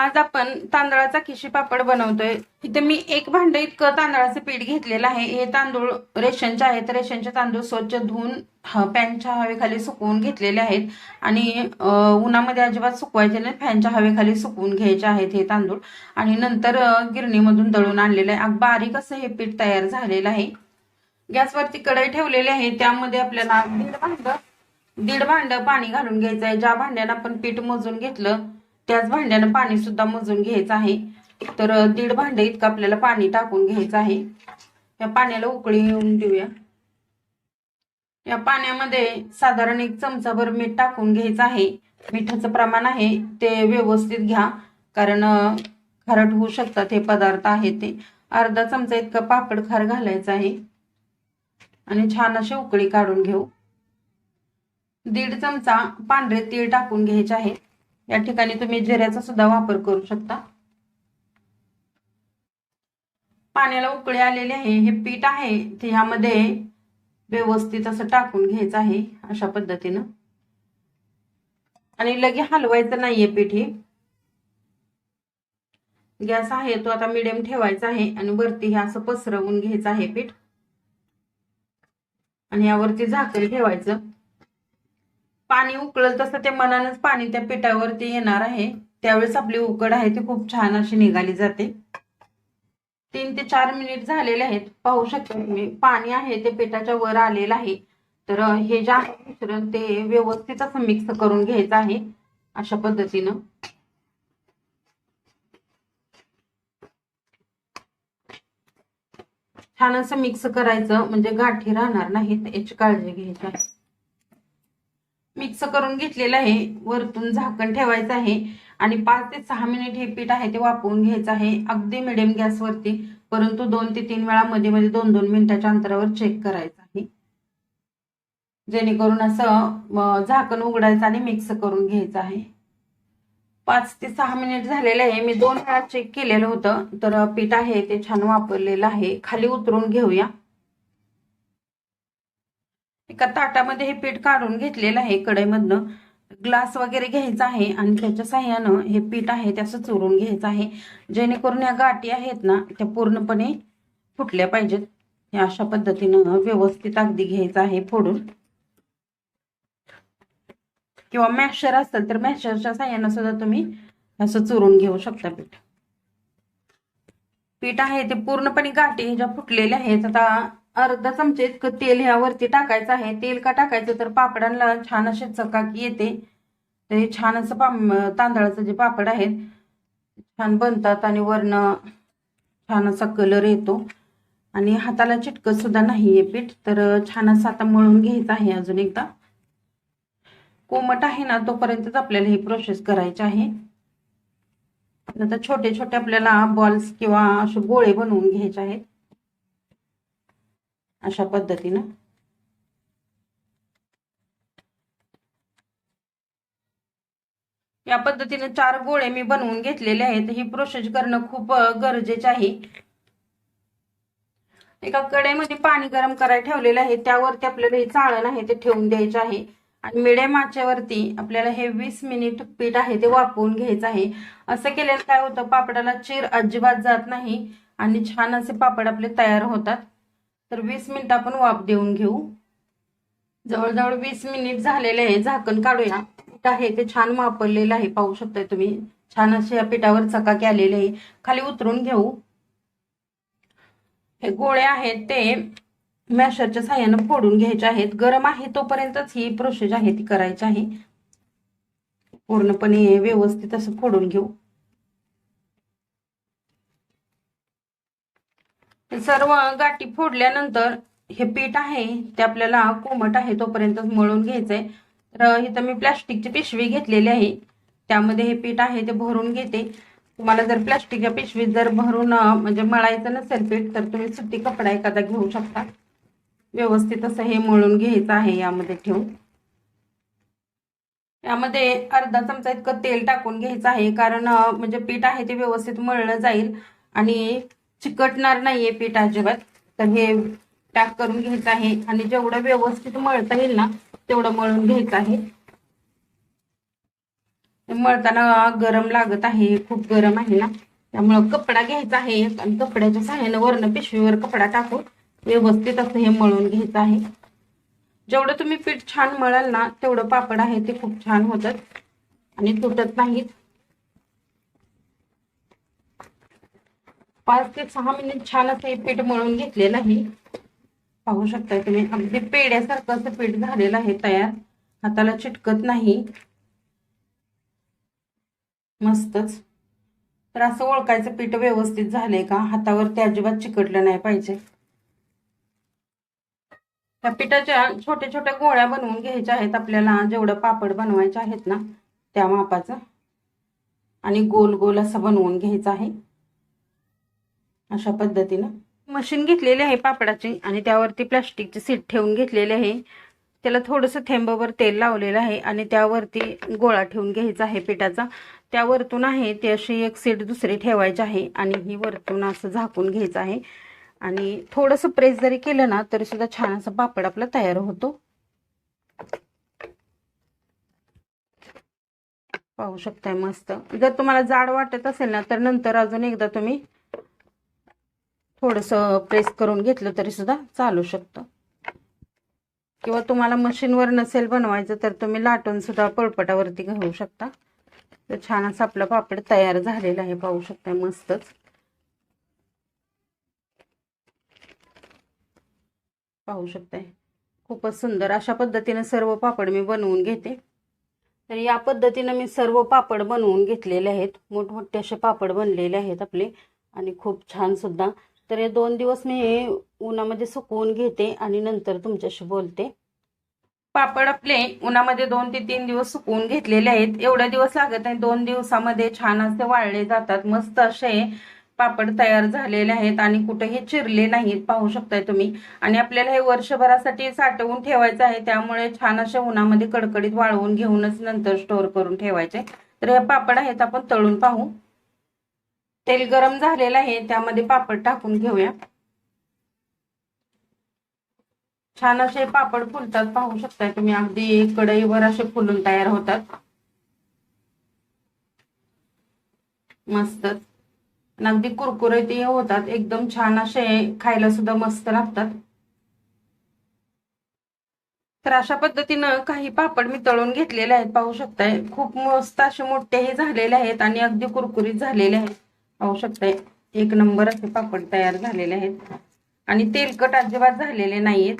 आज आपण तांदळाचा खिशी पापड बनवतोय. इथे मी एक भांड इतकं तांदळाचं पीठ घेतलेलं आहे. हे तांदूळ रेशनचे आहेत. रेशनचे तांदूळ स्वच्छ धुवून फॅनच्या हवेखाली सुकवून घेतलेले आहेत. आणि उन्हामध्ये अजिबात सुकवायचे नाही. फॅनच्या हवेखाली सुकवून घ्यायचे आहेत हे तांदूळ. आणि नंतर गिरणीमधून दळून आणलेलं आहे. बारीक असं हे पीठ तयार झालेलं आहे. गॅसवरती कढई ठेवलेली आहे. त्यामध्ये आपल्याला दीड भांड दीड भांड पाणी घालून घ्यायचं आहे. ज्या भांड्यानं आपण पीठ मोजून घेतलं त्याच भांड्यानं पाणी सुद्धा मोजून घ्यायचं आहे. तर दीड भांड इतकं आपल्याला पाणी टाकून घ्यायचं आहे. या पाण्याला उकळी येऊन देऊया. या पाण्यामध्ये साधारण एक चमचाभर मीठ टाकून घ्यायचं आहे. मिठाचं प्रमाण आहे ते व्यवस्थित घ्या. कारण खारट होऊ शकतात हे पदार्थ आहे ते. अर्धा चमचा इतका पापड खार घालायचा आहे. आणि छान अशी उकळी काढून घेऊ. दीड चमचा पांढरे तीळ टाकून घ्यायचे आहे. या ठिकाणी तुम्ही जिऱ्याचा सुद्धा वापर करू शकता. पाण्याला उकळे आलेले आहे. हे पीठ आहे. ते ह्यामध्ये व्यवस्थित असं टाकून घ्यायचं आहे अशा पद्धतीनं. आणि लगे हलवायचं नाहीये पीठ हे. गॅस आहे तो आता मिडियम ठेवायचा आहे आणि वरती हे असं पसरवून घ्यायचं आहे पीठ. आणि यावरती झाकण ठेवायचं. पाणी उकळल तसं ते मनानच पाणी त्या पिठावरती येणार आहे. त्यावेळेस आपली उकड आहे ती खूप छान अशी निघाली जाते. तीन ते चार मिनिट झालेले आहेत. पाहू शकता तुम्ही पाणी आहे ते पिठाच्या वर आलेलं आहे. तर हे जे आहे मिश्रण ते व्यवस्थित असं मिक्स करून घ्यायचं आहे अशा पद्धतीनं. छान असं मिक्स करायचं म्हणजे गाठी राहणार नाहीत याची काळजी घ्यायची आहे. मिक्स करून घेतलेलं आहे. वरतून झाकण ठेवायचं आहे. आणि पाच ते सहा मिनिट हे पीठ आहे ते वापरून घ्यायचं आहे. अगदी मिडियम गॅसवरती परंतु दोन ते तीन वेळा मध्ये मध्ये दोन दोन मिनिटाच्या अंतरावर चेक करायचं आहे. जेणेकरून असं झाकण उघडायचं आणि मिक्स करून घ्यायचं आहे. पाच ते सहा मिनिट झालेले आहे. मी दोन वेळा चेक केलेलं होतं. तर पीठ आहे ते छान वापरलेलं आहे. खाली उतरून घेऊया. एका ताटामध्ये हे पीठ काढून घेतलेलं आहे कढईमधनं. ग्लास वगैरे घ्यायचा आहे आणि त्याच्या साह्यानं हे पीठ आहे ते असं चुरून घ्यायचं आहे. जेणेकरून या गाठी आहेत ना त्या पूर्णपणे फुटल्या पाहिजेत. या अशा पद्धतीनं व्यवस्थित अगदी घ्यायचं आहे फोडून. किंवा मॅशर असेल तर मॅशरच्या साह्यानं सुद्धा तुम्ही असं चुरून घेऊ शकता पीठ. पीठ आहे ते पूर्णपणे गाठी ज्या फुटलेल्या आहेत. आता अर्धा चमचे इतकं तेल ह्यावरती टाकायचं आहे. तेल का टाकायचं? तर पापडांना छान असे चकाकी येते. ते छान असं पाम तांदळाचं जे पापड आहेत छान बनतात आणि वरनं छान असा कलर येतो. आणि हाताला चिटकत सुद्धा नाही आहे पीठ. तर छान असं आता मळून घ्यायचं आहे अजून एकदा. कोमट आहे ना तोपर्यंतच आपल्याला ही प्रोसेस करायची आहे. आता छोटे छोटे आपल्याला बॉल्स किंवा असे गोळे बनवून घ्यायचे आहेत. अशा पद्धतीनं. या पद्धतीने चार गोळे मी बनवून घेतलेले आहेत. ही प्रोसेस करणं खूप गरजेचे आहे. एका कडेमध्ये पाणी गरम करायला ठेवलेलं आहे. त्यावरती आपल्याला हे चाळण आहे ते ठेवून द्यायचे आहे. आणि मिडियम आचेवरती आपल्याला हे वीस मिनिट पीठ आहे ते वापरून घ्यायचं आहे. असं केल्यानं काय होतं? पापडाला चीर अजिबात जात नाही आणि छान असे पापड आपले तयार होतात. तर वीस मिनिट आपण वाफ देऊन घेऊ. जवळजवळ वीस मिनिट झालेले आहे. झाकण काढूया. पीठ आहे ते छान वापरलेलं आहे. पाहू शकताय तुम्ही. छान असे या पिठावर चकाकी आलेले आहे. खाली उतरून घेऊ. हे गोळे आहेत ते मॅशरच्या साह्यानं फोडून घ्यायचे आहेत. गरम आहे तोपर्यंतच ही प्रोसेस आहे ती करायची आहे. पूर्णपणे व्यवस्थित असं फोडून घेऊ. सर्व गाठी फोडल्यानंतर हे पीठ आहे ते आपल्याला कोमट आहे तोपर्यंत मळून घ्यायचंय. तर इथं मी प्लॅस्टिकची पिशवी घेतलेली आहे. त्यामध्ये हे पीठ आहे ते भरून घेते. तुम्हाला जर प्लॅस्टिकच्या पिशवीत जर भरून म्हणजे मळायचं नसेल पीठ तर तुम्ही सुट्टी कपडा एखादा घेऊ शकता. व्यवस्थित असं हे मळून घ्यायचं आहे यामध्ये ठेवून. यामध्ये अर्धा चमचा इतकं तेल टाकून घ्यायचं आहे कारण म्हणजे पीठ आहे ते व्यवस्थित मळलं जाईल. आणि चिकटणार नाहीये पीठ अजिबात. तर हे पॅक करून घ्यायचं आहे. आणि जेवढं व्यवस्थित मळता येईल ना तेवढं मळून घ्यायचं आहे. मळताना गरम लागत आहे. खूप गरम आहे ना. त्यामुळं कपडा घ्यायचा आहे. आणि कपड्याच्या सहाय्यानं वरण पिशवीवर कपडा टाकून व्यवस्थित असं हे मळून घ्यायचं आहे. जेवढं तुम्ही पीठ छान मळाल ना तेवढं पापड आहे ते खूप छान होतात. आणि तुटत नाहीत. पाच ते सहा मिनिट छान असं हे पीठ मळून घेतलेलं आहे पाहू शकताय तुम्ही अगदी पेड्यासारखं असं पीठ झालेलं आहे तयार. हाताला चिटकत नाही. मस्तच. तर असं ओळखायचं पीठ व्यवस्थित झालंय का? हातावरती अजिबात चिकटलं नाही पाहिजे. त्या पिठाच्या छोट्या छोट्या गोळ्या बनवून घ्यायच्या आहेत आपल्याला. जेवढं पापड बनवायचे आहेत ना त्या मापाचं. आणि गोल गोल असं बनवून घ्यायचं आहे. अशा पद्धतीनं. मशीन घेतलेली आहे पापडाची आणि त्यावरती प्लास्टिकची सीट ठेवून घेतलेली आहे. त्याला थोडंसं थेंबावर तेल लावलेलं आहे आणि त्यावरती गोळा ठेवून घ्यायचा आहे पिठाचा. त्या वरतून आहे ती अशी एक सीट दुसरी ठेवायची आहे आणि ही वरतून असं झाकून घ्यायचं आहे. आणि थोडंसं प्रेस जरी केलं ना तरी सुद्धा छान असं पापड आपला तयार होतो. पाहू शकताय मस्त. जर तुम्हाला जाड वाटत असेल ना तर नंतर अजून एकदा तुम्ही थोडंसं प्रेस करून घेतलं तरी सुद्धा चालू शकतं. किंवा तुम्हाला मशीनवर नसेल बनवायचं तर तुम्ही लाटून सुद्धा पळपटावरती घेऊ शकता. तर छान असं आपलं पापड तयार झालेलं आहे पाहू शकता मस्तच. पाहू शकताय. खूपच सुंदर. अशा पद्धतीने सर्व पापड मी बनवून घेते. तर या पद्धतीनं मी सर्व पापड बनवून घेतलेले आहेत. मोठमोठे असे पापड बनलेले आहेत आपले. आणि खूप छान सुद्धा तर हे दोन दिवस मी हे उन्हामध्ये सुकवून घेते आणि नंतर तुमच्याशी बोलते. पापड आपले उन्हामध्ये दोन ते तीन दिवस सुकवून घेतलेले आहेत. एवढे दिवस लागत नाही दोन दिवसामध्ये छान असे वाळले जातात. मस्त असे पापड तयार झालेले आहेत आणि कुठेही चिरले नाहीत पाहू शकताय तुम्ही. आणि आपल्याला हे वर्षभरासाठी साठवून ठेवायचं आहे त्यामुळे छान अशा उन्हामध्ये कडकडीत वाळवून घेऊनच नंतर स्टोअर करून ठेवायचे. तर हे पापड आहेत आपण तळून पाहू. तेल गरम झालेलं आहे त्यामध्ये पापड टाकून घेऊया. छान असे पापड फुलतात पाहू शकताय तुम्ही अगदी कढईवर असे फुलून तयार होतात. मस्तच अगदी कुरकुरीत होतात एकदम छान असे खायला सुद्धा मस्त लागतात. तर अशा पद्धतीनं काही पापड मी तळून घेतलेले आहेत पाहू शकताय. खूप मस्त असे मोठेही झालेले आहेत आणि अगदी कुरकुरीत झालेले आहेत. पाहू शकताय. एक नंबर असे पापड तयार झालेले आहेत. आणि तेलकट अजिबात झालेले नाहीयेत.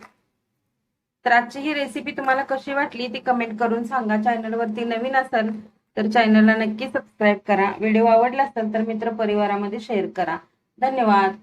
तर आजची ही रेसिपी तुम्हाला कशी वाटली ती कमेंट करून सांगा. चॅनलवरती नवीन असाल तर चॅनलला नक्की सबस्क्राईब करा. व्हिडिओ आवडला असेल तर मित्र परिवारामध्ये शेअर करा. धन्यवाद.